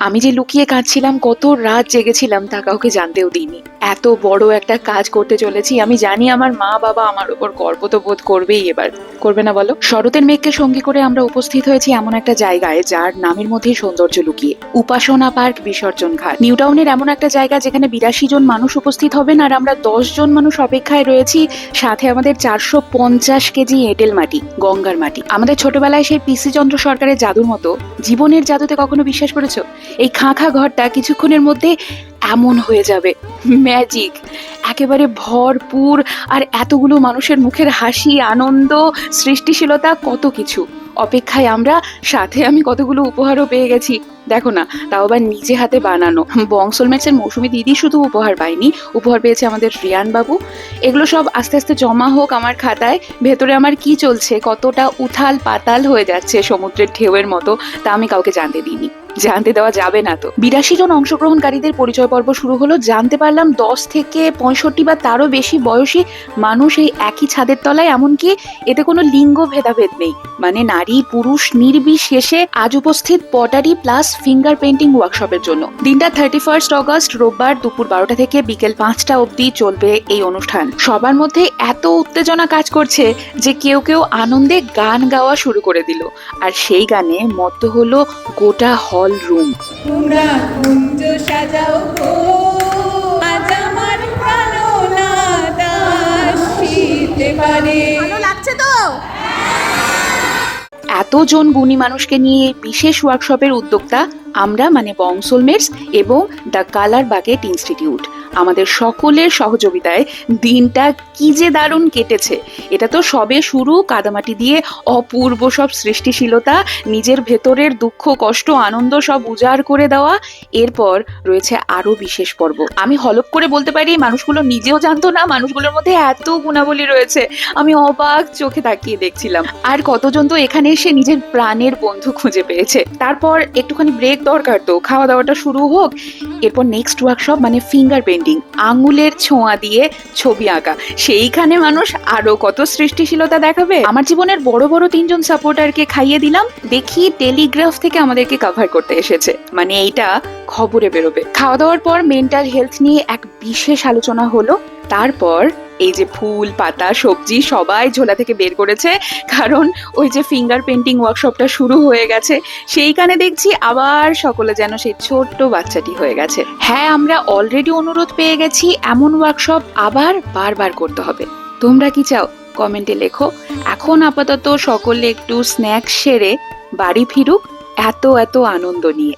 আমি যে লুকিয়ে কাঁদছিলাম, কত রাত জেগেছিলাম তা কাউকে জানতেও দিইনি। এত বড় একটা কাজ করতে চলেছি, আমি জানি আমার মা বাবা আমার উপর গর্ব তো বোধ করবেই এবার। করবে না বলো? শরতের মেঘকে সঙ্গী করে আমরা উপস্থিত হয়েছি এমন একটা জায়গায়, যার নামের মধ্যেই সৌন্দর্য লুকিয়ে। উপাসনা পার্ক, বিসর্জন ঘাট। নিউ টাউনের এমন একটা জায়গা যেখানে বিরাশি জন মানুষ উপস্থিত হবেন আর আমরা দশ জন মানুষ অপেক্ষায় রয়েছি, সাথে আমাদের চারশো পঞ্চাশ কেজি এঁটেল মাটি, গঙ্গার মাটি। আমাদের ছোটবেলায় সেই পিসি চন্দ্র সরকারের জাদুর মতো জীবনের জাদুতে কখনো বিশ্বাস করেছ? এই খাঁ খাঁ ঘরটা কিছুক্ষণের মধ্যে এমন হয়ে যাবে। ম্যাজিক। একেবারে ভরপুর আর এতগুলো মানুষের মুখের হাসি, আনন্দ, সৃষ্টিশীলতা কত কিছু। অপেক্ষায় আমরা সাথে আমি কতগুলো উপহারও পেয়ে গেছি। দেখো না, তাও আবার নিজে হাতে বানানো। বংসলমেটসের মৌসুমি দিদি শুধু উপহার পাইনি উপহার পেয়েছে আমাদের রিয়ান বাবু। এগুলো সব আস্তে আস্তে জমা হোক আমার খাতায়। ভেতরে আমার কি চলছে? কতটা উথাল পাতাল হয়ে যাচ্ছে সমুদ্রের ঢেউয়ের মতো, তা আমি কাউকে জানতে দিইনি। জানতে দেওয়া যাবে না তো। বিরাশি জন অংশগ্রহণকারীদের পরিচয় পর্ব শুরু হলো, জানতে পারলাম দশ থেকে পঁয়ষট্টি বা তারও বেশি বয়সী মানুষ এই একই ছাদের তলায়, এমনকি এতে কোনো লিঙ্গ ভেদাভেদ নেই। মানে নারী, পুরুষ, নির্বিশেষে আজ উপস্থিত পটারি প্লাস ফিঙ্গার পেন্টিং ওয়ার্কশপের জন্য। দিনটা থার্টি ফার্স্ট অগস্ট রোববার দুপুর বারোটা থেকে বিকেল পাঁচটা অবধি চলবে এই অনুষ্ঠান। সবার মধ্যে এত উত্তেজনা কাজ করছে যে কেউ কেউ আনন্দে গান গাওয়া শুরু করে দিল। আর সেই গানে মত হলো গোটা হল রুম। তোমরা কুঞ্জ সাজাও গো। আজ আমার প্রাণনাথ আসিতে পারে ভালো লাগছে তো? এতজন গুণী মানুষকে নিয়ে বিশেষ ওয়ার্কশপের উদ্যোক্তা আমরা মানে বংসলমেটস এবং দ্য কালার বাকেট ইনস্টিটিউট। আমাদের সকলের সহযোগিতায় দিনটা কি যে দারুণ কেটেছে। এটা তো সবে শুরু, কাদামাটি দিয়ে অপূর্ব সব সৃষ্টিশীলতা, নিজের ভেতরের দুঃখ, কষ্ট, আনন্দ সব উজাড় করে দেওয়া। এরপর রয়েছে আরও বিশেষ পর্ব। আমি হলপ করে বলতে পারি, মানুষগুলো নিজেও জানতো না, মানুষগুলোর মধ্যে এত গুণাবলী রয়েছে। আমি অবাক চোখে তাকিয়ে দেখছিলাম। আর কতজন তো এখানে এসে নিজের প্রাণের বন্ধু খুঁজে পেয়েছে। তারপর একটুখানি ব্রেক দরকার তো। খাওয়া দাওয়াটা শুরু হোক, এরপর নেক্সট ওয়ার্কশপ মানে ফিঙ্গার পেন্টিং আঙুলের ছোঁয়া দিয়ে ছবি আঁকা। সেইখানে মানুষ আরও কত সৃষ্টিশীলতা দেখাবে? আমার জীবনের বড় বড় তিনজন সাপোর্টারকে খাইয়ে দিলাম। দেখি টেলিগ্রাফ থেকে আমাদেরকে কভার করতে এসেছে। মানে এইটা খবরে বেরোবে। খাওয়া দাওয়ার পর মেন্টাল হেলথ নিয়ে এক বিশেষ আলোচনা হলো। তারপর এই যে ফুল, পাতা, সবজি সবাই ঝোলা থেকে বের করেছে। কারণ ওই যে ফিঙ্গার পেন্টিং ওয়ার্কশপটা শুরু হয়ে গেছে, সেইখানে দেখছি আবার সকলে যেন সেই ছোট্ট বাচ্চাটি হয়ে গেছে। হ্যাঁ আমরা অলরেডি অনুরোধ পেয়ে গেছি, এমন ওয়ার্কশপ আবার বারবার করতে হবে। তোমরা কি চাও? কমেন্টে লেখো। এখন আপাতত সকলে একটু স্ন্যাক্স সেরে বাড়ি ফিরুক, এত এত আনন্দ নিয়ে।